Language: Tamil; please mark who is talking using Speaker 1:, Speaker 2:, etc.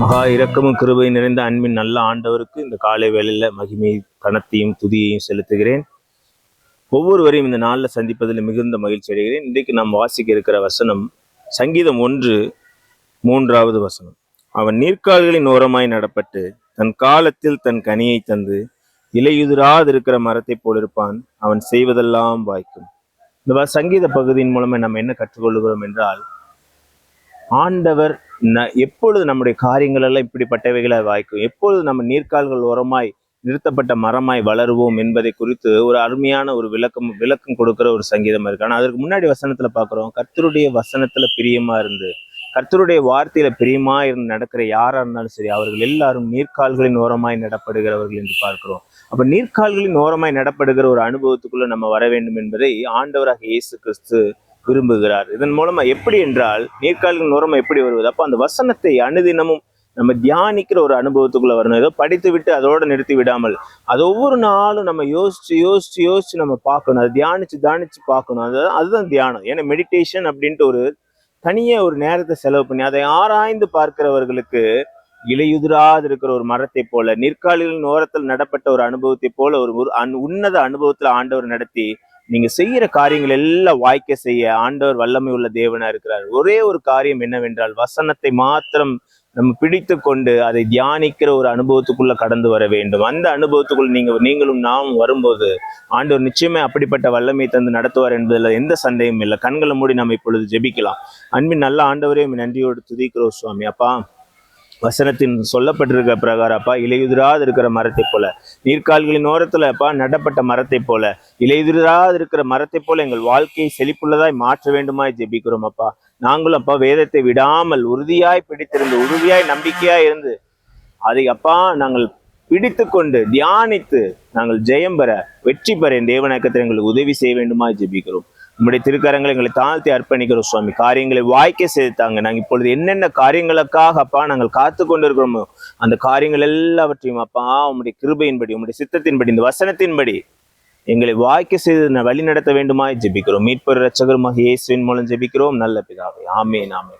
Speaker 1: மகா இரக்கமும் கிருபை நிறைந்த அன்பின் நல்ல ஆண்டவருக்கு இந்த காலை வேளையில் மகிமை கணத்தையும் துதியையும் செலுத்துகிறேன். ஒவ்வொருவரையும் இந்த நாளில் சந்திப்பதில் மிகுந்த மகிழ்ச்சி அடைகிறேன். இன்றைக்கு நாம் வாசிக்க இருக்கிற வசனம் சங்கீதம் ஒன்று மூன்றாவது வசனம். அவன் நீர்க்கால்களின் ஓரமாய் நடப்பட்டு தன் காலத்தில் தன் கனியை தந்து இலையுதிராதிருக்கிற மரத்தைப் போலிருப்பான். அவன் செய்வதெல்லாம் வாய்க்கும். இந்த சங்கீத பகுதியின் மூலமே நம்ம என்ன கற்றுக்கொள்கிறோம் என்றால் ஆண்டவர் ந- எப்பொழுது நம்முடைய காரியங்கள் எல்லாம் இப்படிப்பட்டவைகளை வாய்க்கும் எப்பொழுது நம்ம நீர்க்கால்கள் ஓரமாய் நிறுத்தப்பட்ட மரமாய் வளருவோம் என்பதை குறித்து ஒரு அருமையான ஒரு விளக்கம் விளக்கம் கொடுக்கிற ஒரு சங்கீதம் இருக்கு. ஆனால் அதற்கு முன்னாடி வசனத்துல பாக்குறோம் கர்த்தருடைய வசனத்துல பிரியமா இருந்து கர்த்தருடைய வார்த்தையில பிரியமா இருந்து நடக்கிற யாரா இருந்தாலும் சரி அவர்கள் எல்லாரும் நீர்க்கால்களின் ஓரமாய் நடப்படுகிறவர்கள் என்று பார்க்கிறோம். அப்ப நீர்க்கால்களின் ஓரமாய் நடப்படுகிற ஒரு அனுபவத்துக்குள்ள நம்ம வர வேண்டும் என்பதை ஆண்டவராக இயேசு கிறிஸ்து விரும்புகிறார். இதன் மூலமா எப்படி என்றால் நீர்க்காலின் ஓரமா எப்படி வருவது? அப்போ அந்த வசனத்தை அனுதினமும் நம்ம தியானிக்கிற ஒரு அனுபவத்துக்குள்ள வரணும். ஏதோ படித்து விட்டு அதோட நிறுத்தி விடாமல். அது ஒவ்வொரு நாளும் நம்ம யோசிச்சு யோசிச்சு யோசிச்சு நம்ம பார்க்கணும். அதை தியானிச்சு தியானிச்சு பார்க்கணும். அதுதான் அதுதான் தியானம். ஏன்னா மெடிடேஷன் அப்படின்ட்டு ஒரு தனியே ஒரு நேரத்தை செலவு பண்ணி அதை ஆராய்ந்து பார்க்கிறவர்களுக்கு இலையுதிராது இருக்கிற ஒரு மரத்தை போல நிற்காலிகளின் ஓரத்தில் நடப்பட்ட ஒரு அனுபவத்தை போல ஒரு அன்- உன்னத அனுபவத்தில் ஆண்டவர் நடத்தி நீங்க செய்யற காரியங்கள் எல்லாம் வாய்க்க செய்ய ஆண்டவர் வல்லமை உள்ள தேவனா இருக்கிறார். ஒரே ஒரு காரியம் என்னவென்றால் வசனத்தை மாத்திரம் நம்ம பிடித்து கொண்டு அதை தியானிக்கிற ஒரு அனுபவத்துக்குள்ள கடந்து வர வேண்டும். அந்த அனுபவத்துக்குள்ள நீங்க நீங்களும் நாமும் வரும்போது ஆண்டவர் நிச்சயமே அப்படிப்பட்ட வல்லமை தந்து நடத்துவார் என்பதில் எந்த சந்தேகமும் இல்லை. கண்களை மூடி நம்ம இப்பொழுது ஜெபிக்கலாம். அன்பின் நல்ல ஆண்டவரே நன்றியோடு துதிக்கிறோம் சுவாமி. அப்பா வசனத்தின் சொல்லப்பட்டிருக்க பிரகாரம் அப்பா இலையுதிராது இருக்கிற மரத்தை போல. நீர்க்கால்களின் ஓரத்துல அப்பா நடப்பட்ட மரத்தை போல. இலையுதிராது இருக்கிற மரத்தை போல எங்கள் வாழ்க்கையை செழிப்புள்ளதாய் மாற்ற வேண்டுமாய் ஜெபிக்கிறோம் அப்பா. நாங்களும் அப்பா வேதத்தை விடாமல் உறுதியாய் பிடித்திருந்து உறுதியாய் நம்பிக்கையாய் இருந்து அதை அப்பா நாங்கள் பிடித்து கொண்டு தியானித்து நாங்கள் ஜெயம் பெற வெற்றி பெற என் தேவநாயக்கத்தில் எங்களுக்கு உதவி செய்ய வேண்டுமாய் ஜெபிக்கிறோம். உங்களுடைய திருக்கரங்களை எங்களை தாழ்த்தி அர்ப்பணிக்கிறோம் சுவாமி. காரியங்களை வாய்க்க செய்தாங்க நாங்கள் இப்பொழுது என்னென்ன காரியங்களுக்காக அப்பா நாங்கள் காத்து கொண்டிருக்கிறோமோ அந்த காரியங்கள் எல்லாவற்றையும் அப்பா உங்களுடைய கிருபையின்படி உங்களுடைய சித்தத்தின்படி இந்த வசனத்தின்படி எங்களை வாய்க்க செய்து வழி நடத்த வேண்டுமாய் ஜெபிக்கிறோம். மீட்பர் ரட்சகருமாக இயேசுவின் மூலம் ஜெபிக்கிறோம். நல்ல பிதாவை. ஆமே நாமே